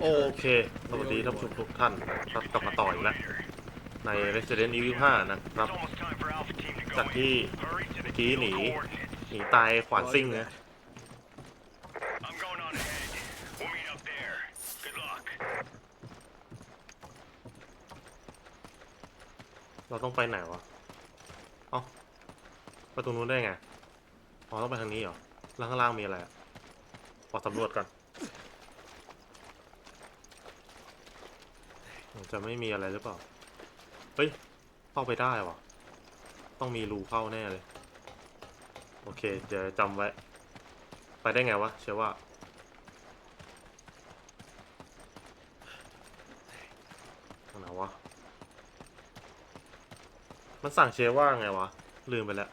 โอเค สวัสดีท่านผู้ชมทุกท่านครับกลับมาต่ออีกแล้ว ใน Resident Evil 5 นะครับ จากที่เมื่อกี้หนี หนีตายขวานซิ่งนะเราต้องไปไหนวะ เอ้าประตูนู้นได้ไง อ๋อ ต้องไปทางนี้เหรอ แล้วข้างล่างมีอะไรอะขอสำรวจก่อนมัน จะไม่มีอะไรหรือเปล่า เฮ้ย เข้าไปได้วะต้องมีรูเข้าแน่เลย โอเค เดี๋ยวจำไว้ ไปได้ไงวะเชื่อว่าตรงไหนวะ มันสั่งเชว่าไงวะ ลืมไปแล้ว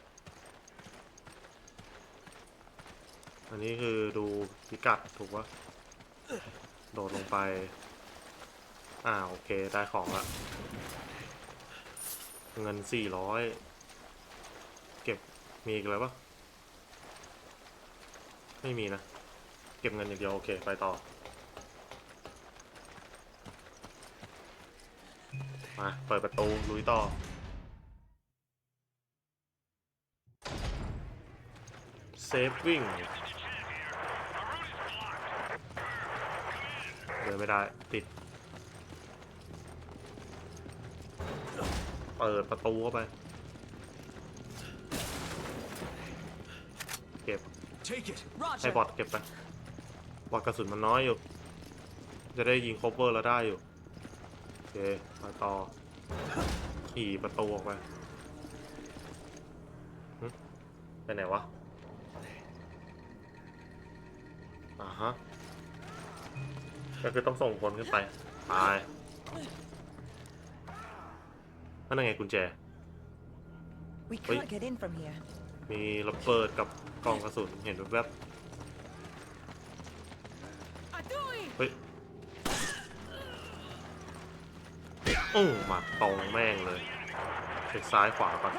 อันนี้คือดูพิกัดถูกปะโดดลงไป อ่าโอเค ได้ของละ เงินสี่ร้อย เก็บมีอีกอะไรปะไม่มีนะ เก็บเงินอย่างเดียว โอเค ไปต่อ มา เปิดประตู ลุยต่อเซฟวิ่งเดินไม่ได้ ติด เปิดประตูเข้าไป เก็บ Take it. ให้บอทเก็บไป บอทกระสุนมันน้อยอยู่ จะได้ยิงโคเวอร์แล้วได้อยู่ โอเคมาต่อ ขี่ประตูออกไปหึไปไหนวะ อ่าฮะ ก็คือต้องส่งคนขึ้นไป ตาย นั่นไงกุญแจ We Wait. can't get in from here. มีระเบิดกับกล่องกระสุนเห็นแวบๆเฮ้ยอู้มาตรงแม่งเลยเช็คซ้ายขวาก่อน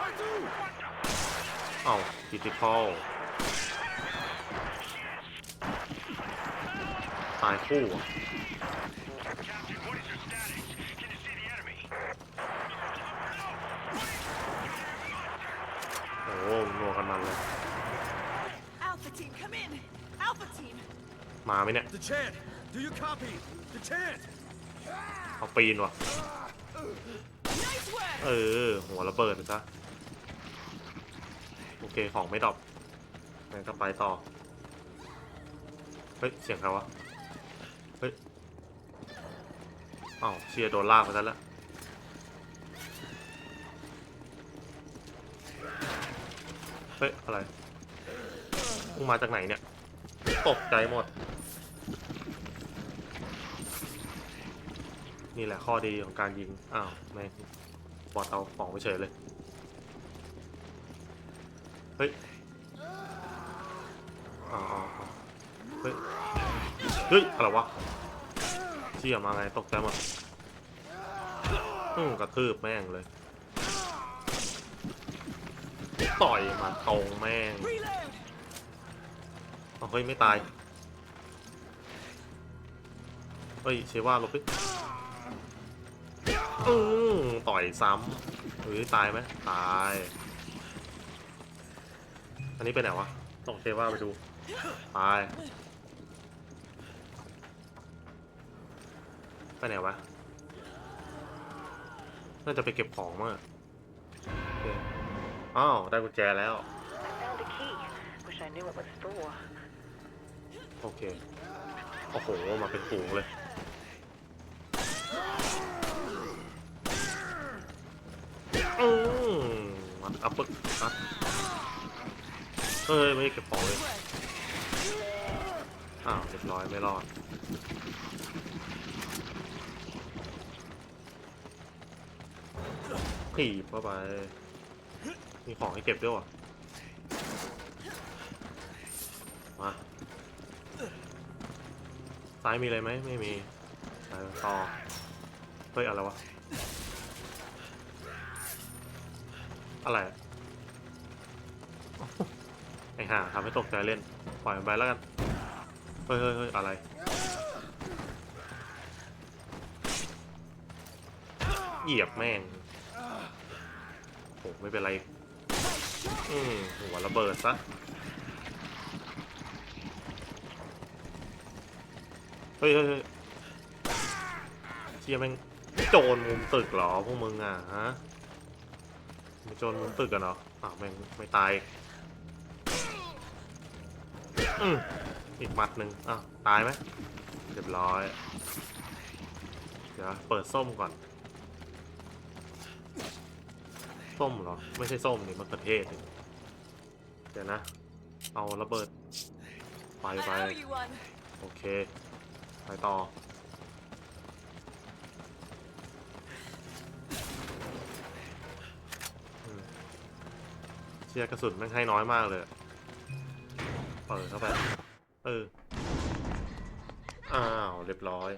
เอ้าคิติคอลตายคู่อะ Captain, what is your status? Can you see the enemy? โอ้โหนัวกันมันเลย Alpha team, come in! Alpha team! มาไหมเนี่ย The chant. Do you copy? The chant. เอาปีนว่ะ Nice work! เออ หัวระเบิดนะจ๊ะโอเคของไม่ดรอปงั้นก็ไปต่อ เฮ้ย เสียงใครวะ เฮ้ยอ้าวเชียร์โดนลากไปซะแล้ว เฮ้ยอะไรมึงมาจากไหนเนี่ย ตกใจหมด นี่แหละข้อดีของการยิง อ้าวแม่งบอดเอาของไปเฉยเลย เฮ้ยอ๋อเฮ้ย เฮ้ย อะไรวะเชี่ยมาไงตกใจหมดอืมกระทืบแม่งเลย ต่อยมาตรงแม่งเอาเฮ้ยไม่ตาย เฮ้ยเชว่าลบดิอือต่อยซ้ำเฮ้ยตายไหมตาย อันนี้ไปไหนวะต้องเชว่าไปดู ตาย ไปไหนวะ น่าจะไปเก็บของมั้งอะโอเค อ้าวได้กุญแจแล้ว Found a key. Wish I knew what was for. โอเค โอ้โห มาเป็นฝูงเลย อืมมันอัพเปอร์คัทเอ้ย ไม่ได้เก็บของเลย อ้าว เรียบร้อย ไม่รอดถีบเข้าไป มีของให้เก็บด้วยวะมาซ้ายมีอะไรไหมไม่มีต่อเฮ้ยอะไรวะ อะไร ไอห่าทำให้ตกใจเล่น ปล่อยมันไปแล้วกัน เฮ้ยเฮ้ยเฮ้ยอะไรเหยียบแม่งโอ้ไม่เป็นไร อืมหัวระเบิดซะ เฮ้ยเฮ้ยเชียแม่งโจรมุมตึกเหรอพวกมึงอะฮะไม่โจรมุมตึกกันเหรออ้าวแม่งไม่ตายอืมอีกมัดหนึ่งอ้าวตายไหมเรียบร้อย เดี๋ยวเปิดส้มก่อน ส้มเหรอ ไม่ใช่ส้มนี่มะเขือเทศนี่เดี๋ยวนะ เอาระเบิด ไป I ไป owe you one. โอเค ไปต่อ อืมเชียร์กระสุนแม่งให้น้อยมากเลยเปิดเข้าไป เออ อ้าว เรียบร้อย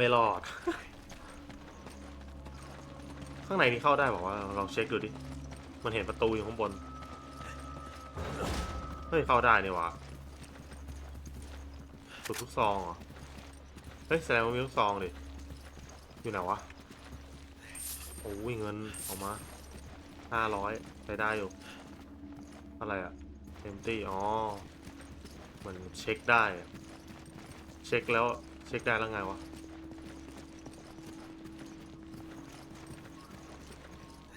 ไม่รอด ข้างในนี่เข้าได้บอกว่าลองเช็คดูดิ มันเห็นประตูอยู่ข้างบน เฮ้ยเข้าได้นี่วะสุดทุกซองเหรอ เฮ้ยแสดงว่ามีทุกซองดิ อยู่ไหนวะ โอ้ยเงินออกมาห้าร้อยใช้ได้อยู่ อะไรอะเต็มตี้อ๋อมันเช็คได้ เช็คแล้วเช็คได้แล้วไงวะ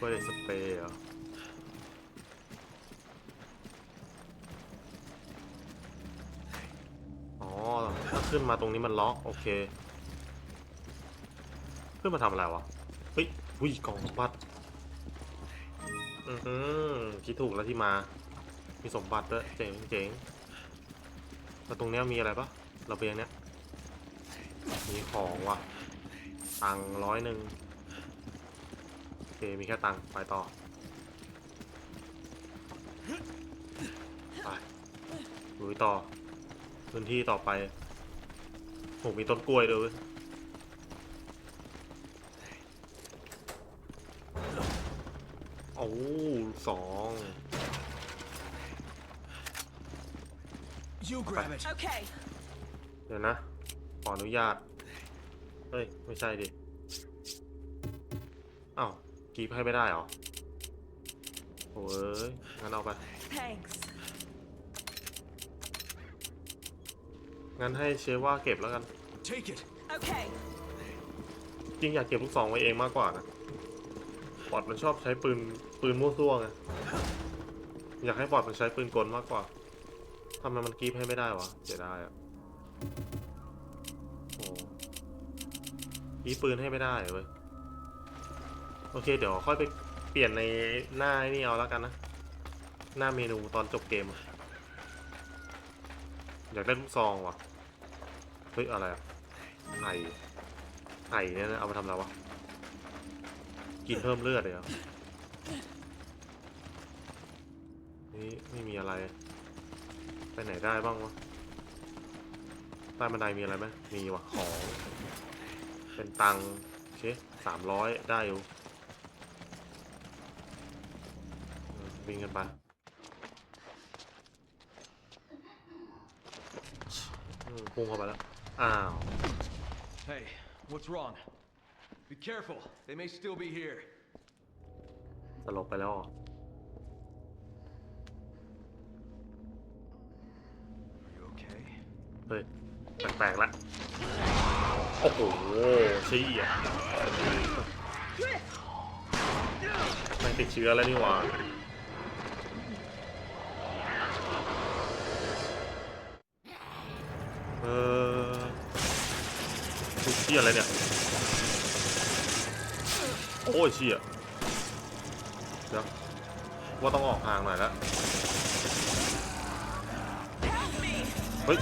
เพื่อสเปรย์เหรออ๋อถ้าขึ้นมาตรงนี้มันล็อกโอเค ขึ้นมาทำอะไรวะเฮ้ยวิกล่องสมบัติอือหือคิดถูกแล้วที่มา มีสมบัติด้วยเจ๋งเจ๋งแล้วตรงเนี้ยมีอะไรปะระเบียงเนี้ยมีของว่ะตังร้อยหนึ่ง มีแค่ตังค์ไปต่อไปลุยต่อ พื้นที่ต่อไปโหมีต้นกล้วยด้วยเวยโอ้สอง You grab it. Okay. เดี๋ยวนะ ขออนุญาต เฮ้ย ไม่ใช่ดิอ้าว กรีบให้ไม่ได้เหรอโอ้ยงั้นเอาไป Thanks. งั้นให้เชว่าเก็บแล้วกัน Take it. Okay. จริงอยากเก็บลูกซองไว้เองมากกว่านะบอดมันชอบใช้ปืนปืนมั่วซั่วไงอยากให้บอดมันใช้ปืนกลมากกว่าทำไมมันกรีบให้ไม่ได้วะเสียดายอะโอ้กรีบปืนให้ไม่ได้เว้ย โอเค เดี๋ยวค่อยไปเปลี่ยนในหน้าไอ้นี่เอาแล้วกันนะ หน้าเมนูตอนจบเกม อยากได้ลูกซองว่ะ เฮ้ย อะไรอะไข่ไข่เนี่ยนะเอามาทำอะไรวะ กินเพิ่มเลือดเลยเหรอนี่ไม่มีอะไร ไปไหนได้บ้างวะใต้บันไดมีอะไรไหมมีว่ะของ เป็นตังโอเคสามร้อยได้อยู่อืม วิ่งกันไปอืมพุ่งเข้าไปแล้ว อ้าว Hey, what's wrong? Be careful. They may still be here. ตลกไปแล้วเหรอ Are you okay? เฮ้ย แปลกๆละ โอ้โหชี้อะไม่งติดเชื้อแล้วนี่หว่า เชี่ยอะไรเนี่ย โอ้ยเชี่ยเดี๋ยวว่าต้องออกทางหน่อยล้ว Help me. เฮ้ย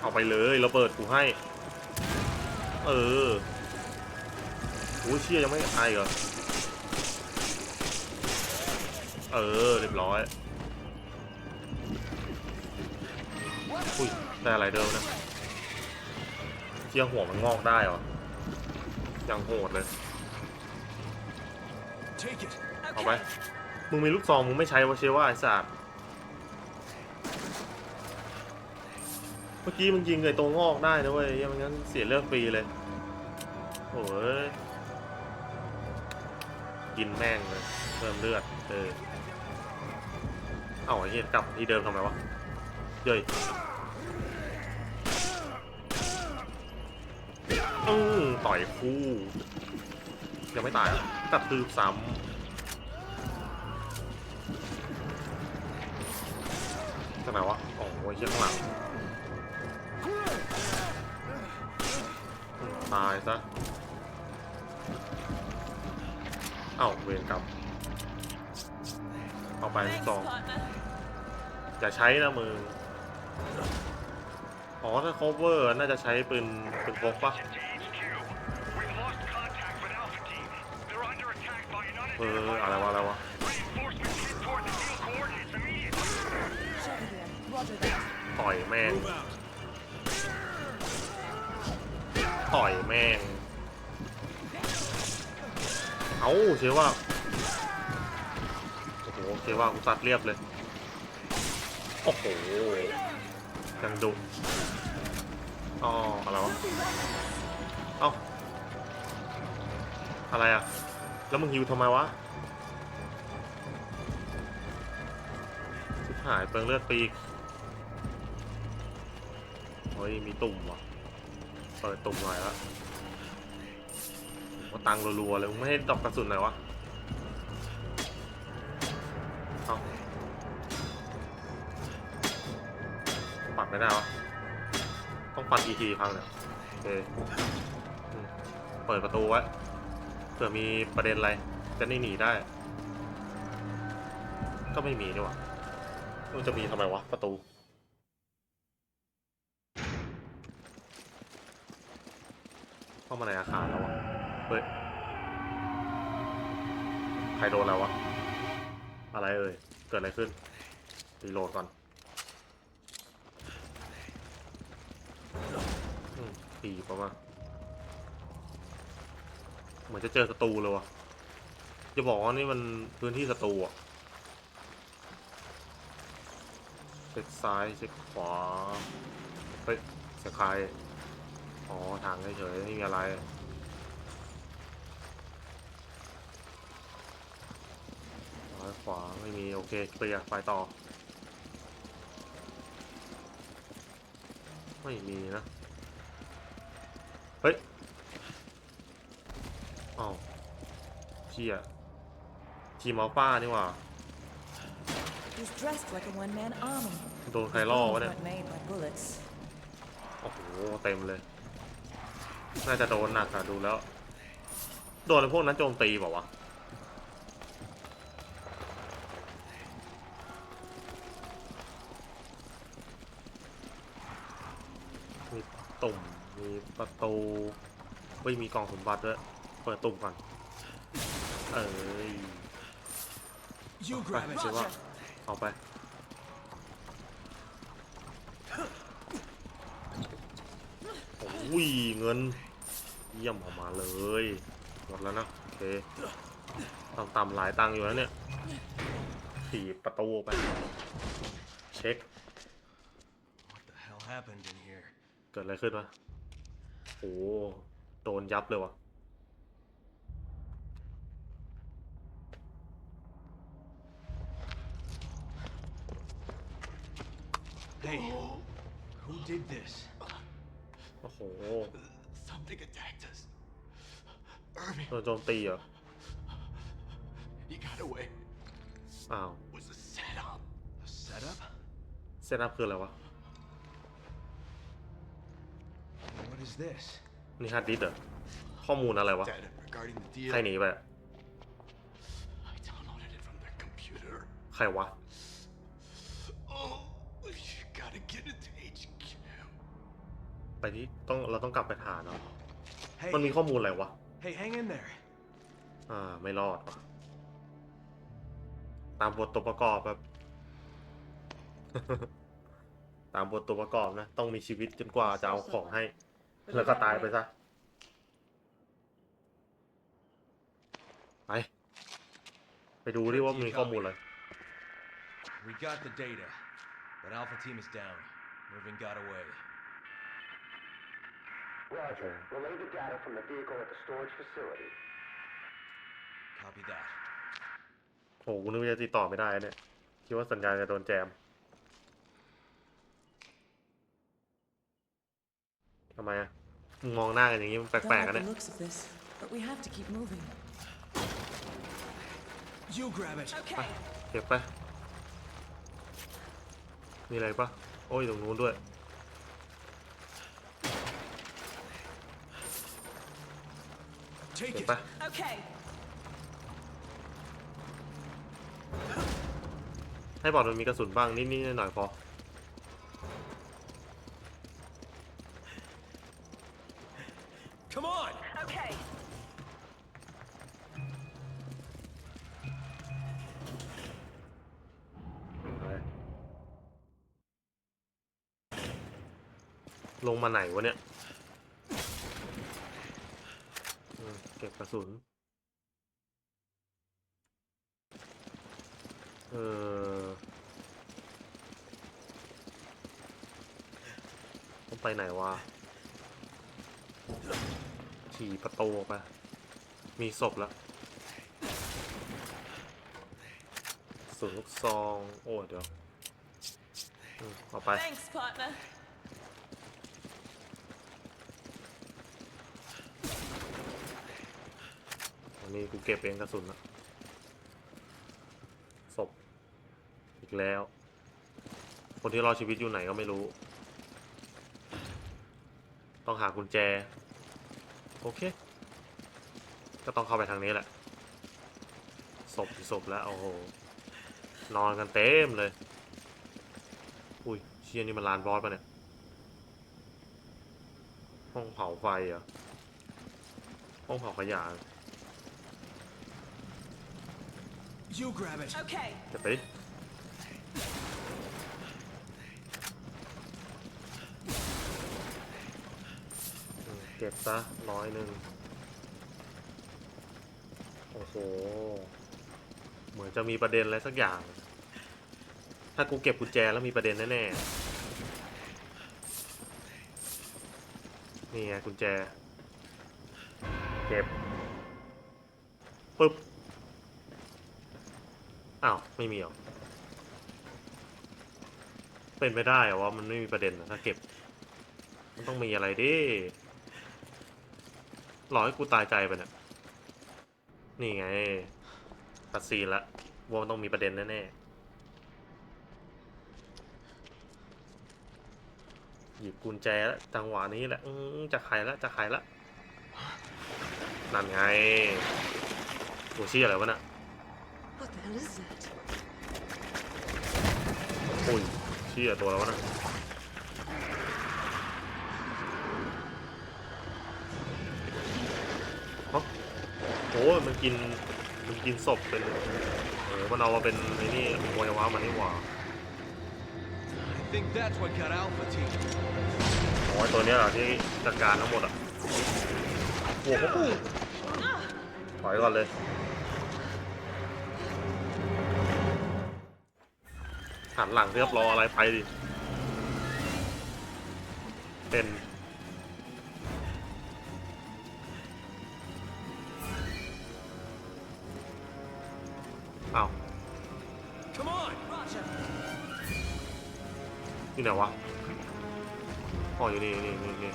เอาไปเลยเราเปิดกูให้ เออโอ้ยเชี่ยยังไม่ตายเหรอ เออ เรียบร้อย อุ้ยได้อะไรเดิมนะเชี่ยหัวมันงอกได้เหรอยังโหดเลย Take it. เอาไป Okay. มึงมีลูกซองมึงไม่ใช้วะเชว่าไอ้สัตว์เมื่อกี้มึงยิงไอ้ตัวงอกได้นะเว้ยยังไม่งั้นเสียเลือดฟรีเลยโอ้ยกินแม่งเลยเพิ่มเลือดเออเอ้าไอ้เหี้ยกลับที่เดิมทำไมวะเย้ย อือต่อยคู่ ยังไม่ตายอะตัดตืบซ้ำจากไหนวะโอ้ยเชี่ยข้างหลัง ตายซะ เอ้าเวรกรรมเอาไปลูก Thanks, ซอง partner. อย่าใช้นะมึงอ๋อถ้า cover น่าจะใช้ปืนปืนพกปะ เอออะไรวะอะไรวะต่อยแม่งต่อยแม่ง เอาเชื่อว่าโอ้โหเชื่อว่ากูตัดเรียบเลย โอ้โหยังดุอ๋ออะไรวะ เอ้า อะไรอะ แล้วมึงฮิวทำไมวะชิบหายเปลืองเลือดปีกเฮ้ยมีตุ่มว่ะเปิดตุ่มหน่อยละว่าตังรัวๆเลยมึงไม่ให้ดอกกระสุนหน่อยวะเอาปัดไม่ได้วะต้องปัดอีทีครั้งเนี่ยโอเคเปิดประตูไว้ เผื่อมีประเด็นอะไร จะได้หนีได้ ก็ไม่มีนี่หว่ามันจะมีทำไมวะ ประตูเข้ามาในอาคารแล้ววะเฮ้ย ใครโดนแล้ววะ อะไรเอ่ย เกิดอะไรขึ้นรีโหลดก่อนอืมตีประมาณ เหมือนจะเจอศัตรูเลยวะจะบอกว่านี่มันพื้นที่ศัตรูอะเช็คซ้ายเช็คขวาเฮ้ยเสียใครอ๋อทางเฉยๆไม่มีอะไรซ้ายขวาไม่มีโอเคเคลียร์ไปต่อ ไม่มีนะ เฮ้ย อ้าวเชี่ยทีมอัลฟานี่หว่า He's dressed like a one-man army. โดนใครล่อวะเนี่ย Weren't made by bullets. โอ้โห เต็มเลย น่าจะโดนหนักอะดูแล้ว โดนไอ้พวกนั้นโจมตีเปล่าวะ มีตุ่ม มีประตูเฮ้ยมีกล่องสมบัติด้วย เปิดตุ่มก่อนเอ้ย You ไป grab it. เชื่อว่าเอาไปโอ้ยเงิน เยี่ยมออกมาเลย หมดแล้วนะ โอเคต่ำๆหลายตังค์อยู่แล้วเนี่ยถีบประตูไป เช็ค What the hell happened in here? เกิดอะไรขึ้นวะโอ้โดนยับเลยวะ Hey, who did this? โอ้โห Something attacked us. Irving, โดนโจมตีเหรอ he got away. อ้าว It was a setup. A setup? เซตอัพคืออะไรวะ What is this? นี่ฮาร์ดดิสก์เหรอ ข้อมูลอะไรวะ Data regarding the deal. ใครหนีไปอะ I downloaded it from their computer. ใครวะ ไปที่ต้องเราต้องกลับไปฐานเนาะ Hey, มันมีข้อมูลอะไรวะ hey, hang in there. อ่า ไม่รอดว่ะตามบทตัวประกอบแบบ ตามบทตัวประกอบนะ ต้องมีชีวิตจนกว่าจะเอาของให้ แล้วก็ตายไปซะ ไป ไปดูดิว่ามันมีข้อมูลอะไร We got the data, but Alpha Team is down. Irving got away. Roger. Relay the data from the vehicle at the storage facility. Copy that. โอ้โหกูนึกว่าจะติดต่อไม่ได้เนี่ย คิดว่าสัญญาณจะโดนแจม ทำไมอะมึงมองหน้ากันอย่างนี้มันแป Don't ลกๆ like กัน the เนี่ย looks of this, but we have to keep moving. You grab it. Okay. เก็บไป มีอะไรปะโอ้ยตรงนู้นด้วย เก็บ it. ไป Okay. ให้บอกมันมีกระสุนบ้างนิดๆหน่อยๆพอ Come on. Okay. ลงมาไหนวะเนี่ยอืมเก็บก ระสุน เออต้องไปไหนวะ ขี่ประตูไป มีศพแล้วสุนลูกซอง โอ้ เดี๋ยว เอาไป Thanks, partner. อันนี้กูเก็บเองกระสุนอะศพอีกแล้ว คนที่รอดชีวิตอยู่ไหนก็ไม่รู้ ต้องหากุญแจ โอเค ก็ต้องเข้าไปทางนี้แหละศพศพแล้วโอ้โหนอนกันเต็มเลย อุ้ยเชียนี่มันลานบอสปะเนี่ย ห้องเผาไฟเหรอ ห้องเผาขยะ You grab it. Okay. จะไปดิอืมเก็บซะร้อยหนึ่งโอ้โห เหมือนจะมีประเด็นอะไรสักอย่าง ถ้ากูเก็บกุญแจแล้วมีประเด็นแน่ๆนี่ไงกุญแจ เก็บปึ๊บอ้าว ไม่มีหรอเป็นไม่ได้เหรอว่ามันไม่มีประเด็นอะถ้าเก็บมันต้องมีอะไรดิหลอกให้กูตายใจไปเนี่ยนี่ไงตัดซีนละว่ามันต้องมีประเด็นแน่ๆหยิบกุญแจแล้วจังหวะนี้แหละอื้อจะไขละจะไขละนั่นไงตัวชี้อะไรวะน่ะ What the hell is that? อุ้ยเชี่ยตัวแล้ววะนะฮะโอ้ยมันกิน มันกินศพเป็น เออมันเอามาเป็นไอ้นี่เป็นวัยวะมันนี่หว่า I think that's what got Alpha Team. โอ้ยตัวเนี้ยเหรอที่จัดการทั้งหมดอะโอ้โหถอยก่อนเลย หันหลังเรียบรออะไรไปดิ เป็นอ้า Come on, นี่ไหนวะอ๋ออยู่นี่นี่นี่นี่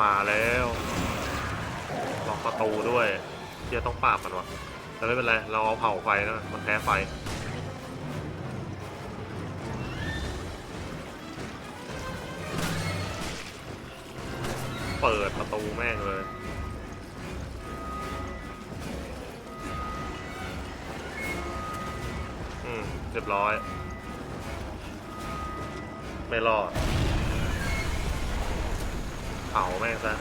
มาแล้วล็อกประตูด้วยเที่ยวต้องปราบมันวะแต่ไม่เป็นไร เราเอาเผาไฟนะ มันแพ้ไฟ เปิดประตูแม่งเลยอืมเรียบร้อย ไม่รอดเผาแม่งซะ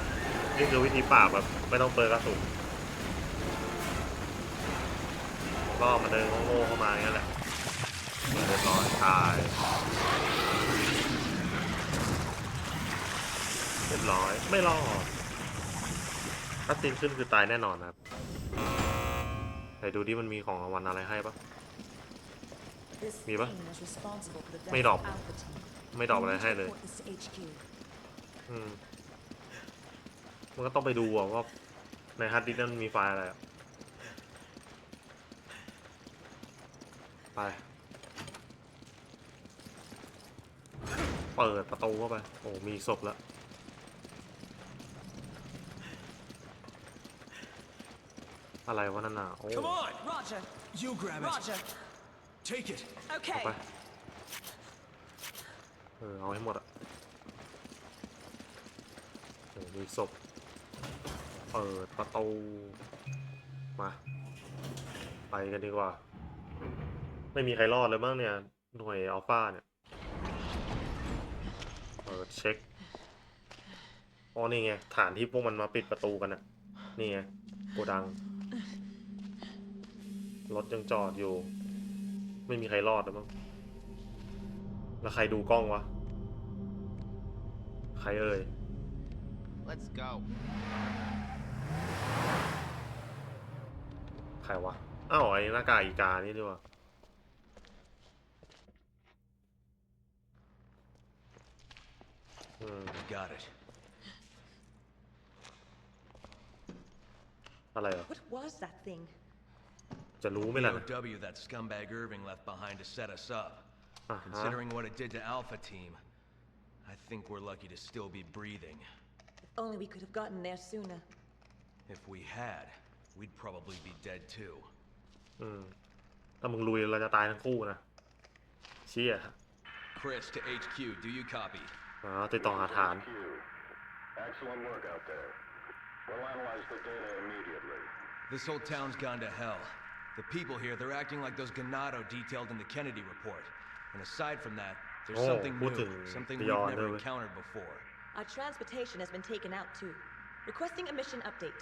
นี่คือวิธีปราบแบบไม่ต้องเปิดกระสุนก็มาเดินโง่ๆเข้ามาอย่างนั้นแหละเรียบร้อยตายเร้อย ไม่รอดถ้าตีนขึ้นคือตายแน่นอนครับไหนดูดิมันมีของรางวัลอะไรให้ปะ This Mira. thing is responsible for the death Made of up. Alpha Team. ไม่ตอบอะไรให้เลย อืม มันก็ต้องไปดูว่าในฮาร์ดดิสก์นั้นมีไฟล์อะไรอะไป เปิดประตูเข้าไป โอ้ มีศพแล้ว อะไรวะนั่นน่ะโอ้ Come on! Roger. You grab it. Roger. Take it. เอา Okay. ไปเออเอาให้หมดอะโอ้มีศพเปิดประตู มา ไปกันดีกว่า ไม่มีใครรอดเลยมั้งเนี่ย หน่วยอัลฟาเนี่ยเปิดเช็คอ๋อนี่ไง ฐานที่พวกมันมาปิดประตูกันอะนี่ไงโกดัง รถยังจอดอยู่ ไม่มีใครรอดเลยมั้งแล้วใครดูกล้องวะ ใครเอ่ย Let's go. ใครวะ อ้าวไอ้หน้ากากอีกานี่ดีกว่าอืม Got it. อะไรอะ What was that thing? จะรู้ไหมล่ะนะ POW that scumbag Irving left behind to set us up. อ่าฮะ Considering what it did to Alpha Team, I think we're lucky to still be breathing. If only we could have gotten there sooner. If we had, we'd probably be dead too. อืม ถ้ามึงลุยเราจะตายทั้งคู่นะ เชี่ย Chris to HQ, do you copy? อ๋อติดต่อหาฐาน Q. Excellent work out there. We'll analyze the data immediately. This whole town's gone to hell. The people here, they're acting like those Ganado detailed in the Kennedy report. And aside from that, there's Oh, something what new, the- something beyond we've never the- encountered before. Our transportation has been taken out too. Requesting a mission update.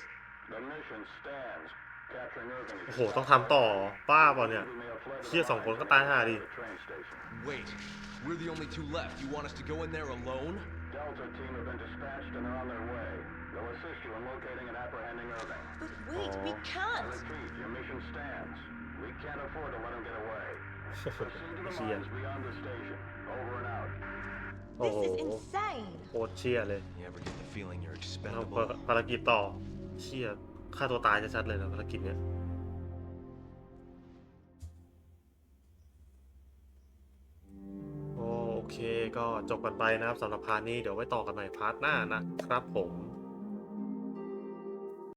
The mission stands. Capturing Irving is โอ้โห ต้องทำต่อ ป้าเปล่าเนี่ย We may have fled เชี่ย the สองคน line ก็ตายห่าดิ to the train station. Wait, we're the only two left. You want us to go in there alone? Delta team have been dispatched and are on their way. They'll assist you in locating and apprehending Irving. But wait, we Oh. I can't! repeat, your mission stands. We can't afford to let him get away. Proceed to the เชี่ย mines beyond the station. Over and out. โอ้ This โห is insane! โคตรเชี่ยเลย You ever get the feeling you're เอา expendable? ภารกิจต่อเชี่ยฆ่าตัวตายชัดๆเลยนะภารกิจเนี้ย โอเคก็จบกันไปนะครับสำหรับพาร์ทนี้เดี๋ยวไว้ต่อกันใหม่พาร์ทหน้านะครับผม